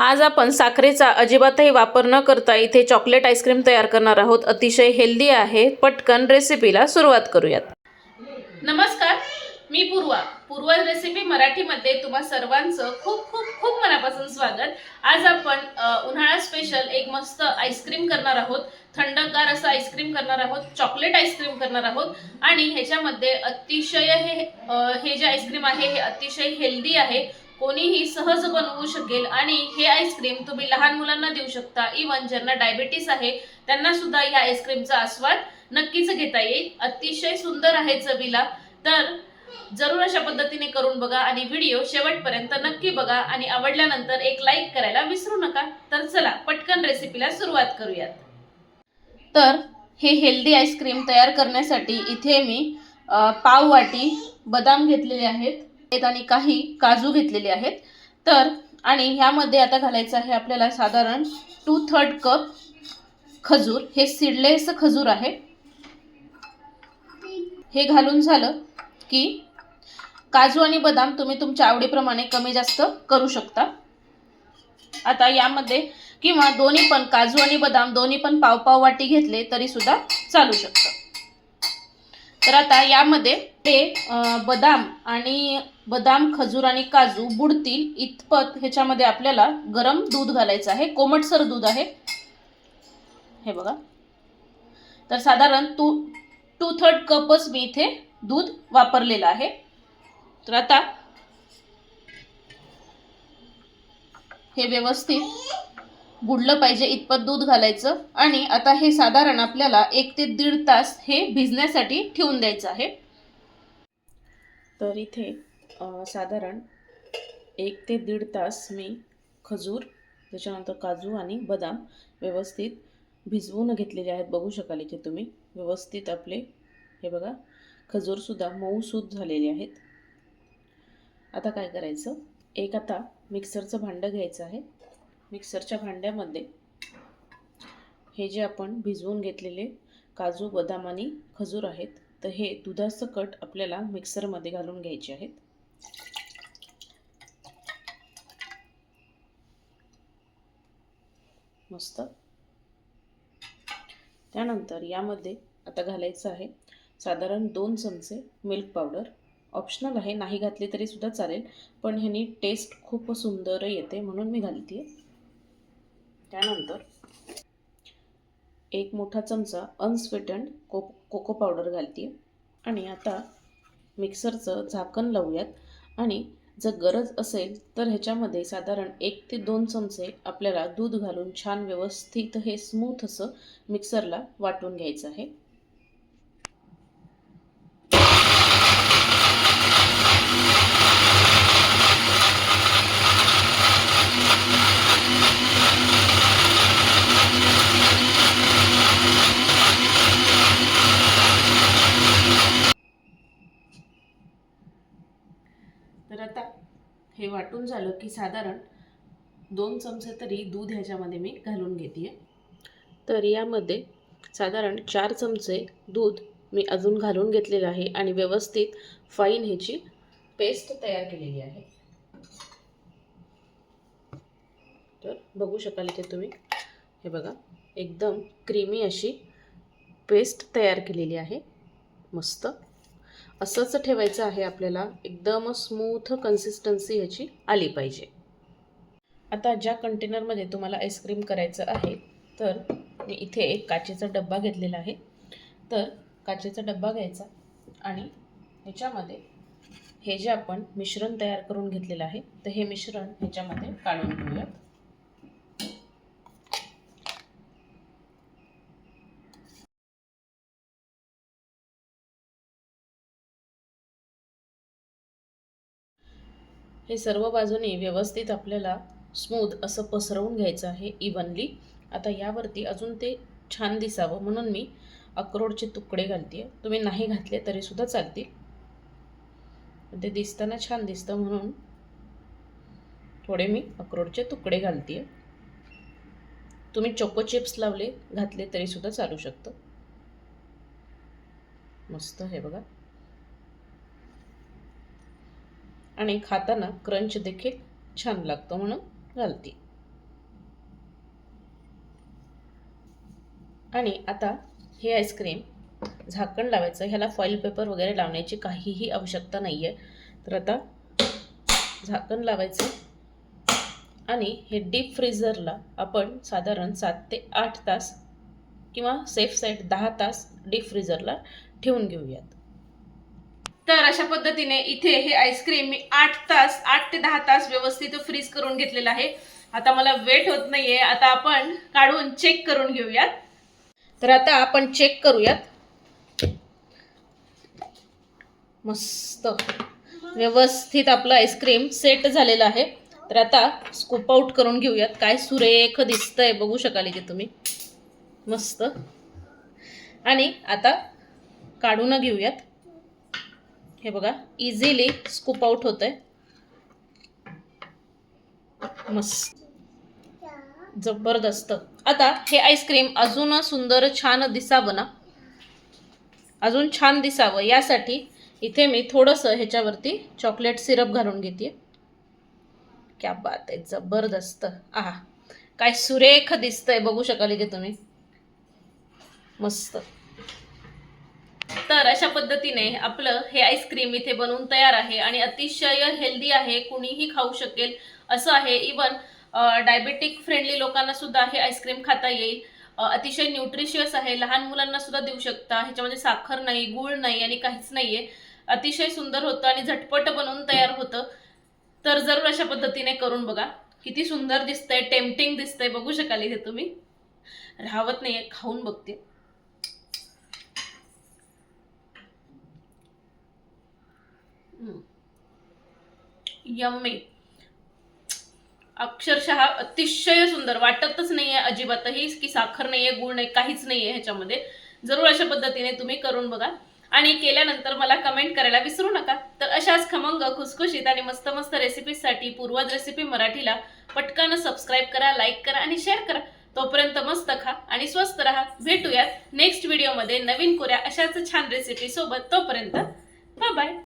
आज आपण साखरेचा अजिबातही वापर न करता इथे चॉकलेट आईस्क्रीम तयार करणार आहोत. अतिशय हेल्दी आहे. पटकन रेसिपीला सुरुवात करूयात. नमस्कार मी पूर्वा. पूर्वा रेसिपी मराठीमध्ये तुम्हा सर्वांचं खूप खूप खूप मनापासून स्वागत. आज आपण उन्हाळा स्पेशल एक मस्त आईस्क्रीम करणार आहोत. थंडगार असं आईस्क्रीम करणार आहोत. चॉकलेट आईस्क्रीम करणार आहोत. आणि ह्याच्यामध्ये अतिशय हे हे जे आईस्क्रीम आहे हे अतिशय हेल्दी आहे. कोणीही सहज बनवू शकेल आणि हे आईस्क्रीम तुम्ही लहान मुलांना देऊ शकता. इवन ज्यांना डायबिटीस आहे त्यांना सुद्धा या आईस्क्रीमचा आस्वाद नक्कीच घेता येईल. अतिशय सुंदर आहे चवीला. तर जरूर अशा पद्धतीने करून बघा आणि व्हिडिओ शेवटपर्यंत नक्की बघा आणि आवडल्यानंतर एक लाईक करायला विसरू नका. तर चला पटकन रेसिपीला सुरुवात करूयात. तर हे हेल्दी आईस्क्रीम तयार करण्यासाठी इथे मी पाव वाटी बदाम घेतलेले आहेत. आणि काही काजू घेतलेले आहेत. तर आणि ह्यामध्ये आता घालायचं आहे आपल्याला साधारण टू थर्ड कप खजूर. हे सीडलेस खजूर आहे. हे घालून झालं की काजू आणि बदाम तुम्ही तुमच्या आवडीप्रमाणे कमी जास्त करू शकता. आता यामध्ये किंवा दोन्ही पण काजू आणि बदाम दोन्ही पण पाव पाव वाटी घेतले तरी सुद्धा चालू शकतं. तर आता यामध्ये ते बदाम आणि बदाम खजूर आणि काजू बुडतील इतपत ह्याच्यामध्ये आपल्याला गरम दूध घालायचं आहे. कोमटसर दूध आहे. हे बघा. तर साधारण टू टू थर्ड कपच मी इथे दूध वापरलेलं आहे. तर आता हे व्यवस्थित बुडलं पाहिजे इतपत दूध घालायचं. आणि आता हे साधारण आपल्याला एक ते दीड तास हे भिजण्यासाठी ठेवून द्यायचं आहे. तर इथे साधारण एक ते दीड तास मी खजूर त्याच्यानंतर काजू आणि बदाम व्यवस्थित भिजवून घेतलेले आहेत. बघू शकाल इथे तुम्ही. व्यवस्थित आपले हे बघा खजूरसुद्धा मऊसूद झालेले आहेत. आता काय करायचं? एक आता मिक्सरचं भांडं घ्यायचं आहे. मिक्सरच्या भांड्यामध्ये हे जे आपण भिजवून घेतलेले काजू बदाम आणि खजूर आहेत तर हे दुधासकट आपल्याला मिक्सरमध्ये घालून घ्यायचे आहेत. मस्त. त्यानंतर यामध्ये आता घालायचं आहे साधारण दोन चमचे मिल्क पावडर. ऑप्शनल आहे नाही घातले तरी सुद्धा चालेल पण ह्यानी टेस्ट खूप सुंदर येते म्हणून मी घालते त्यानंतर एक मोठा चमचा अनस्वीटंड को कोको पावडर घालते आणि आता मिक्सरचं झाकण लावूयात. आणि जर गरज असेल तर ह्याच्यामध्ये साधारण एक ते दोन चमचे आपल्याला दूध घालून छान व्यवस्थित हे स्मूथ असं मिक्सरला वाटून घ्यायचं आहे तर आता हे वाटून झालं की साधारण दोन चमचे तरी दूध ह्याच्यामध्ये मी घालून घेते तर यामध्ये साधारण चार चमचे दूध मी अजून घालून घेतलेलं आहे आणि व्यवस्थित फाईन ह्याची पेस्ट तयार केलेली आहे. तर बघू शकाल इथे तुम्ही. हे बघा एकदम क्रीमी अशी पेस्ट तयार केलेली आहे. मस्त. असंच ठेवायचं आहे आपल्याला. एकदम स्मूथ कन्सिस्टन्सी ह्याची आली पाहिजे. आता ज्या कंटेनरमध्ये तुम्हाला आईस्क्रीम करायचं आहे तर मी इथे एक काचेचा डब्बा घेतलेला आहे. तर काचेचा डब्बा घ्यायचा आणि ह्याच्यामध्ये हे जे आपण मिश्रण तयार करून घेतलेलं आहे तर हे मिश्रण ह्याच्यामध्ये काढून घेऊयात. हे सर्व बाजूने व्यवस्थित आपल्याला स्मूथ असं पसरवून घ्यायचं आहे इवनली आता यावरती अजून ते छान दिसावं म्हणून मी अक्रोडचे तुकडे घालते तुम्ही नाही घातले तरीसुद्धा चालतील. ते दिसताना छान दिसतं म्हणून थोडे मी अक्रोडचे तुकडे घालते तुम्ही चोको चिप्स लावले घातले तरीसुद्धा चालू शकतं. मस्त हे बघा. आणि खाताना क्रंच देखील छान लागतो म्हणून घालते. आणि आता हे आईस्क्रीम झाकण लावायचं. ह्याला फॉईल पेपर वगैरे लावण्याची काहीही आवश्यकता नाही आहे तर आता झाकण लावायचं आणि हे डीप फ्रीझरला आपण साधारण सात ते आठ तास किंवा सेफ साईड दहा तास डीप फ्रीझरला ठेवून घेऊयात. तर अशा पद्धतीने इथे हे आईस्क्रीम मी आठ तास आठ ते दहा तास व्यवस्थित फ्रीज करून घेतलेलं आहे. आता मला वेट होत नाहीये. आता आपण काढून चेक करून घेऊयात. तर आता आपण चेक करूयात. मस्त. व्यवस्थित आपलं आईस्क्रीम सेट झालेलं आहे. तर आता स्कूप आउट करून घेऊयात. काय सुरेख दिसतंय बघू शकाल इथे तुम्ही. मस्त. आणि आता काढून घेऊयात. हे बघा इझिली स्कूप आउट होत आहे मस्त. जबरदस्त. आता हे आईस्क्रीम अजून सुंदर छान दिसावं ना? अजून छान दिसावं. यासाठी इथे मी थोडंसं ह्याच्यावरती चॉकलेट सिरप घालून घेते. क्या बात आहे जबरदस्त. आहा काय सुरेख दिसतंय बघू शकाल की तुम्ही. मस्त. तर अशा पद्धतीने आपलं हे आईस्क्रीम इथे बनवून तयार आहे आणि अतिशय हेल्दी आहे कुणीही खाऊ शकेल. असं आहे इवन डायबेटिक फ्रेंडली लोकांना सुद्धा हे आईस्क्रीम खाता येईल. अतिशय न्यूट्रिशियस आहे लहान मुलांना सुद्धा देऊ शकता. ह्याच्यामध्ये साखर नाही गूळ नाही आणि काहीच नाहीये. अतिशय सुंदर होतं आणि झटपट बनवून तयार होतं. तर जरूर अशा पद्धतीने करून बघा. किती सुंदर दिसतंय टेम्पटिंग दिसतंय. बघू शकाल इथे तुम्ही. राहवत नाहीये खाऊन बघते. यम्मी. अक्षरशः अतिशय सुंदर. वाटतच नाहीये अजिबातही की साखर नाहीये गुळ नाही काहीच नाहीये ह्याच्यामध्ये. जरूर अशा पद्धतीने तुम्ही करून बघा. आणि केल्यानंतर मला कमेंट करायला विसरू नका. तर अशाच खमंग खुसखुशीत आणि मस्त मस्त रेसिपीसाठी पूर्वज रेसिपी मराठीला पटकन सबस्क्राईब करा लाईक करा आणि शेअर करा. तोपर्यंत मस्त खा आणि स्वस्त राहा. भेटूयात नेक्स्ट व्हिडिओमध्ये नवीन कोऱ्या अशाच छान रेसिपी सोबत. तोपर्यंत बाय